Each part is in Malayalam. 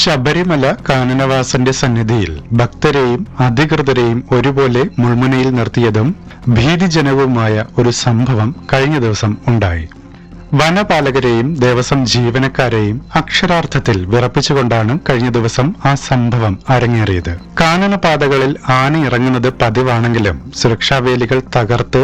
ശബരിമല കാനനവാസന്റെ സന്നിധിയിൽ ഭക്തരെയും അധികൃതരെയും ഒരുപോലെ മുൾമുനയിൽ നിർത്തിയതും ഭീതിജനകവുമായ ഒരു സംഭവം കഴിഞ്ഞ ദിവസം ഉണ്ടായി. വനപാലകരെയും ദേവസ്വം ജീവനക്കാരെയും അക്ഷരാർത്ഥത്തിൽ വിറപ്പിച്ചുകൊണ്ടാണ് കഴിഞ്ഞ ദിവസം ആ സംഭവം അരങ്ങേറിയത്. കാനനപാതകളിൽ ആന ഇറങ്ങുന്നത് പതിവാണെങ്കിലും സുരക്ഷാവേലികൾ തകർത്ത്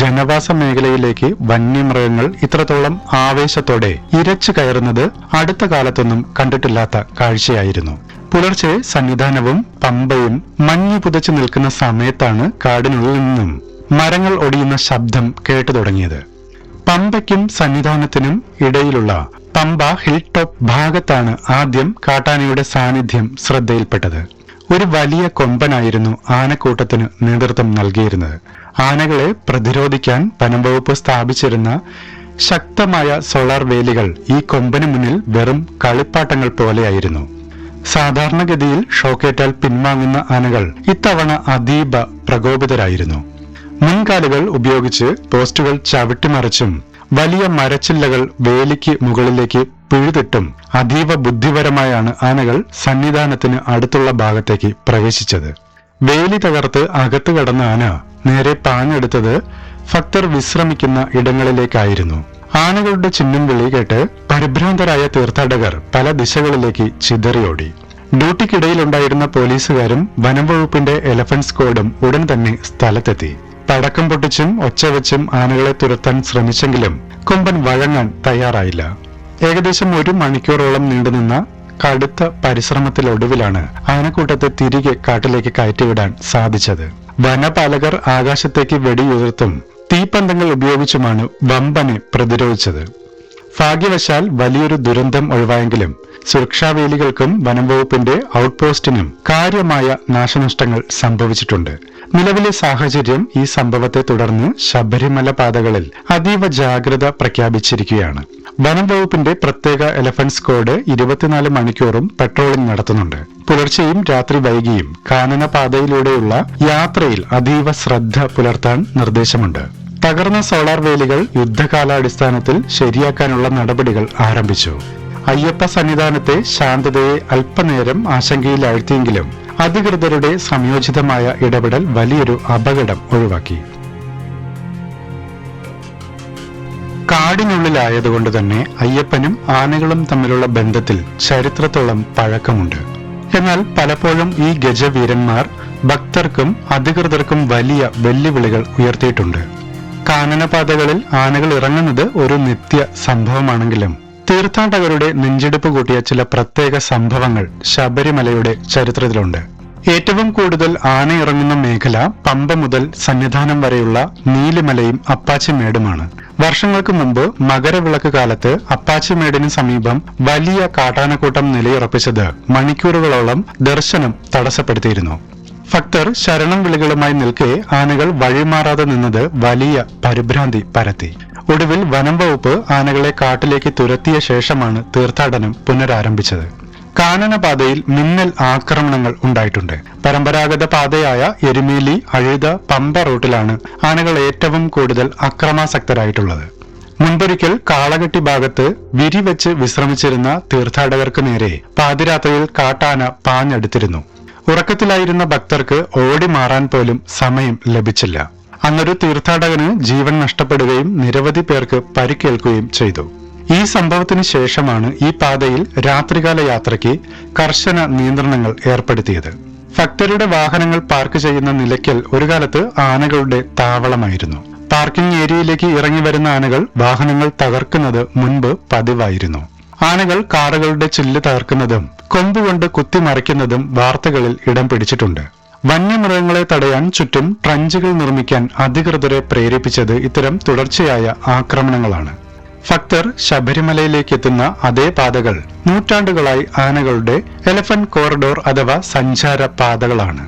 ജനവാസ മേഖലയിലേക്ക് വന്യമൃഗങ്ങൾ ഇത്രത്തോളം ആവേശത്തോടെ ഇരച്ചു കയറുന്നത് അടുത്ത കാലത്തൊന്നും കണ്ടിട്ടില്ലാത്ത കാഴ്ചയായിരുന്നു. പുലർച്ചെ സന്നിധാനവും പമ്പയും മഞ്ഞു പുതച്ചു നിൽക്കുന്ന സമയത്താണ് കാടിനുള്ളിൽ നിന്നും മരങ്ങൾ ഒടിയുന്ന ശബ്ദം കേട്ടു തുടങ്ങിയത് പമ്പയ്ക്കും സന്നിധാനത്തിനും ഇടയിലുള്ള പമ്പ ഹിൽ ടോപ്പ് ഭാഗത്താണ് ആദ്യം കാട്ടാനയുടെ സാന്നിധ്യം ശ്രദ്ധയിൽപ്പെട്ടത്. ഒരു വലിയ കൊമ്പനായിരുന്നു ആനക്കൂട്ടത്തിന് നേതൃത്വം നൽകിയിരുന്നത്. ആനകളെ പ്രതിരോധിക്കാൻ വനംവകുപ്പ് സ്ഥാപിച്ചിരുന്ന ശക്തമായ സോളാർ വേലികൾ ഈ കൊമ്പന് മുന്നിൽ വെറും കളിപ്പാട്ടങ്ങൾ പോലെയായിരുന്നു. സാധാരണഗതിയിൽ ഷോക്കേറ്റാൽ പിൻവാങ്ങുന്ന ആനകൾ ഇത്തവണ അതീവ പ്രകോപിതരായിരുന്നു. മുൻകാലുകൾ ഉപയോഗിച്ച് പോസ്റ്റുകൾ ചവിട്ടിമറിച്ചും വലിയ മരച്ചില്ലകൾ വേലിക്ക് മുകളിലേക്ക് പിഴുതിട്ടും അതീവ ബുദ്ധിപരമായാണ് ആനകൾ സന്നിധാനത്തിന് അടുത്തുള്ള ഭാഗത്തേക്ക് പ്രവേശിച്ചത്. വേലി തകർത്ത് അകത്തു കടന്ന ആന നേരെ പാഞ്ഞെടുത്തത് ഭക്തർ വിശ്രമിക്കുന്ന ഇടങ്ങളിലേക്കായിരുന്നു. ആനകളുടെ ചിഹ്നം വിളി കേട്ട് പരിഭ്രാന്തരായ തീർത്ഥാടകർ പല ദിശകളിലേക്ക് ചിതറിയോടി. ഡ്യൂട്ടിക്കിടയിലുണ്ടായിരുന്ന പോലീസുകാരും വനം വകുപ്പിന്റെ എലഫന്റ് സ്ക്വാഡും ഉടൻ തന്നെ സ്ഥലത്തെത്തി. പടക്കം പൊട്ടിച്ചും ഒച്ച വെച്ചും ആനകളെ തുരത്താൻ ശ്രമിച്ചെങ്കിലും കൊമ്പൻ വഴങ്ങാൻ തയ്യാറായില്ല. ഏകദേശം ഒരു മണിക്കൂറോളം നീണ്ടുനിന്ന കടുത്ത പരിശ്രമത്തിലൊടുവിലാണ് ആനക്കൂട്ടത്തെ തിരികെ കാട്ടിലേക്ക് കയറ്റിവിടാൻ സാധിച്ചത്. വനപാലകർ ആകാശത്തേക്ക് വെടിയുതിർത്തും തീപ്പന്തങ്ങൾ ഉപയോഗിച്ചുമാണ് വമ്പനെ പ്രതിരോധിച്ചത്. ഭാഗ്യവശാൽ വലിയൊരു ദുരന്തം ഒഴിവായെങ്കിലും സുരക്ഷാവേലികൾക്കും വനംവകുപ്പിന്റെ ഔട്ട്പോസ്റ്റിനും കാര്യമായ നാശനഷ്ടങ്ങൾ സംഭവിച്ചിട്ടുണ്ട്. നിലവിലെ സാഹചര്യം ഈ സംഭവത്തെ തുടർന്ന് ശബരിമല പാതകളിൽ അതീവ ജാഗ്രത പ്രഖ്യാപിച്ചിരിക്കുകയാണ്. വനം വകുപ്പിന്റെ പ്രത്യേക എലഫന്റ് സ്ക്വാഡ് ഇരുപത്തിനാല് മണിക്കൂറും പെട്രോളിംഗ് നടത്തുന്നുണ്ട്. പുലർച്ചെയും രാത്രി വൈകിയും കാനന പാതയിലൂടെയുള്ള യാത്രയിൽ അതീവ ശ്രദ്ധ പുലർത്താൻ നിർദ്ദേശമുണ്ട്. തകർന്ന സോളാർ വേലികൾ യുദ്ധകാലാടിസ്ഥാനത്തിൽ ശരിയാക്കാനുള്ള നടപടികൾ ആരംഭിച്ചു. അയ്യപ്പ സന്നിധാനത്തെ ശാന്തതയെ അല്പനേരം ആശങ്കയിലാഴ്ത്തിയെങ്കിലും അധികൃതരുടെ സംയോജിതമായ ഇടപെടൽ വലിയൊരു അപകടം ഒഴിവാക്കി. കാടിനുള്ളിലായതുകൊണ്ട് തന്നെ അയ്യപ്പനും ആനകളും തമ്മിലുള്ള ബന്ധത്തിൽ ചരിത്രത്തോളം പഴക്കമുണ്ട്. എന്നാൽ പലപ്പോഴും ഈ ഗജവീരന്മാർ ഭക്തർക്കും അധികൃതർക്കും വലിയ വെല്ലുവിളികൾ ഉയർത്തിയിട്ടുണ്ട്. കാനനപാതകളിൽ ആനകൾ ഇറങ്ങുന്നത് ഒരു നിത്യ സംഭവമാണെങ്കിലും തീർത്ഥാടകരുടെ നെഞ്ചെടുപ്പ് കൂട്ടിയ ചില പ്രത്യേക സംഭവങ്ങൾ ശബരിമലയുടെ ചരിത്രത്തിലുണ്ട്. ഏറ്റവും കൂടുതൽ ആന ഇറങ്ങുന്ന മേഖല പമ്പ മുതൽ സന്നിധാനം വരെയുള്ള നീലിമലയും അപ്പാച്ചിമേടുമാണ് വർഷങ്ങൾക്ക് മുമ്പ് മകരവിളക്ക് കാലത്ത് അപ്പാച്ചിമേടിന് സമീപം വലിയ കാട്ടാനക്കൂട്ടം നിലയുറപ്പിച്ചത് മണിക്കൂറുകളോളം ദർശനം തടസ്സപ്പെടുത്തിയിരുന്നു. ഭക്തർ ശരണം വിളികളുമായി നിൽക്കെ ആനകൾ വഴിമാറാതെ നിന്നത് വലിയ പരിഭ്രാന്തി പരത്തി. ഒടുവിൽ വനം വകുപ്പ് ആനകളെ കാട്ടിലേക്ക് തുരത്തിയ ശേഷമാണ് തീർത്ഥാടനം പുനരാരംഭിച്ചത്. കാനനപാതയിൽ മിന്നൽ ആക്രമണങ്ങൾ ഉണ്ടായിട്ടുണ്ട്. പരമ്പരാഗത പാതയായ എരുമേലി അഴുത പമ്പ റൂട്ടിലാണ് ആനകൾ ഏറ്റവും കൂടുതൽ അക്രമാസക്തരായിട്ടുള്ളത്. മുൻപൊരിക്കൽ കാളകെട്ടി ഭാഗത്ത് വിരിവെച്ച് വിശ്രമിച്ചിരുന്ന തീർത്ഥാടകർക്ക് നേരെ പാതിരാത്രിയിൽ കാട്ടാന പാഞ്ഞെടുത്തിരുന്നു. ഉറക്കത്തിലായിരുന്ന ഭക്തർക്ക് ഓടി മാറാൻ പോലും സമയം ലഭിച്ചില്ല. അന്നൊരു തീർത്ഥാടകന് ജീവൻ നഷ്ടപ്പെടുകയും നിരവധി പേർക്ക് പരിക്കേൽക്കുകയും ചെയ്തു. ഈ സംഭവത്തിന് ശേഷമാണ് ഈ പാതയിൽ രാത്രികാല യാത്രയ്ക്ക് കർശന നിയന്ത്രണങ്ങൾ ഏർപ്പെടുത്തിയത്. ഭക്തരുടെ വാഹനങ്ങൾ പാർക്ക് ചെയ്യുന്ന നിലയ്ക്കൽ ഒരു കാലത്ത് ആനകളുടെ താവളമായിരുന്നു. പാർക്കിംഗ് ഏരിയയിലേക്ക് ഇറങ്ങി വരുന്ന ആനകൾ വാഹനങ്ങൾ തകർക്കുന്നത് മുൻപ് പതിവായിരുന്നു. ആനകൾ കാറുകളുടെ ചില്ല് തകർക്കുന്നതും കൊമ്പുകൊണ്ട് കുത്തിമറിക്കുന്നതും വാർത്തകളിൽ ഇടം പിടിച്ചിട്ടുണ്ട്. വന്യമൃഗങ്ങളെ തടയാൻ ചുറ്റും ട്രഞ്ചുകൾ നിർമ്മിക്കാൻ അധികൃതരെ പ്രേരിപ്പിച്ചത് ഇത്തരം തുടർച്ചയായ ആക്രമണങ്ങളാണ്. ഭക്തർ ശബരിമലയിലേക്ക് എത്തുന്ന അതേ പാതകൾ നൂറ്റാണ്ടുകളായി ആനകളുടെ എലഫന്റ് കോറിഡോർ അഥവാ സഞ്ചാര പാതകളാണ്.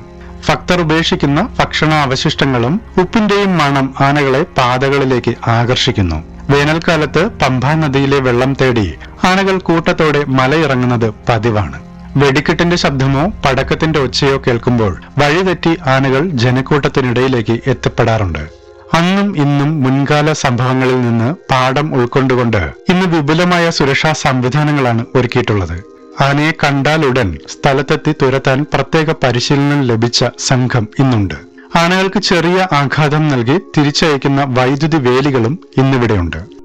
ഭക്തർ ഉപേക്ഷിക്കുന്ന ഭക്ഷണ അവശിഷ്ടങ്ങളും ഉപ്പിന്റെയും മണം ആനകളെ പാതകളിലേക്ക് ആകർഷിക്കുന്നു. വേനൽക്കാലത്ത് പമ്പാ നദിയിലെ വെള്ളം തേടി ആനകൾ കൂട്ടത്തോടെ മലയിറങ്ങുന്നത് പതിവാണ്. വെടിക്കെട്ടിന്റെ ശബ്ദമോ പടക്കത്തിന്റെ ഒച്ചയോ കേൾക്കുമ്പോൾ വഴിതെറ്റി ആനകൾ ജനക്കൂട്ടത്തിനിടയിലേക്ക് എത്തപ്പെടാറുണ്ട്. അന്നും ഇന്നും മുൻകാല സംഭവങ്ങളിൽ നിന്ന് പാഠം ഉൾക്കൊണ്ടുകൊണ്ട് ഇന്ന് വിപുലമായ സുരക്ഷാ സംവിധാനങ്ങളാണ് ഒരുക്കിയിട്ടുള്ളത്. ആനയെ കണ്ടാലുടൻ സ്ഥലത്തെത്തി തുരത്താൻ പ്രത്യേക പരിശീലനം ലഭിച്ച സംഘം ഇന്നുണ്ട്. ആനകൾക്ക് ചെറിയ ആഘാതം നൽകി തിരിച്ചയക്കുന്ന വൈദ്യുതി വേലികളും ഇന്നിവിടെയുണ്ട്.